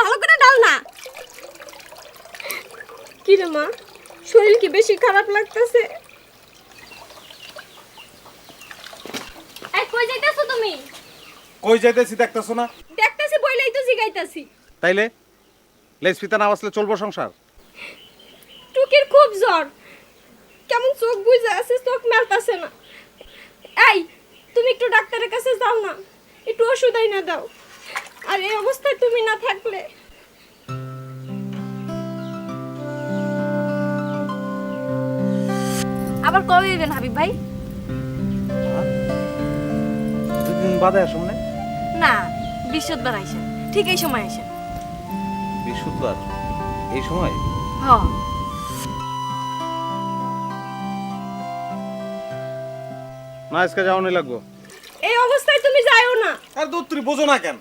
ভালো করে ডাল না। কি রে মা শরীর কি বেশি খারাপ লাগতেছে? কই যাইতাছো তুমি? কই যাইতেছি দেখতাছো না? দেখতাছি বইলাই তো জিগাইতাছি। তাইলে লেজ ফিতা না আসলে চলবো সংসার? টুকির খুব জ্বর। কেমন চোখ বুঝে আছে চোখ মেলতাছে না। এই তুমি একটু ডাক্তারের কাছে যাও না একটু ওষুধ না দাও। আর এই অবস্থায় তুমি না থাকলে? আবার কবে দিবেন হাবিব ভাই? দুদিন বাদে আসুন না? না বৃহস্পতিবার আইসেন। ঠিক এই সময় আইসেন। বৃহস্পতিবার? এই সময়? হ। না আজকে লাগবো। এই অবস্থায় তুমি যাও না। আর দূর তুমি বোঝো না কেন?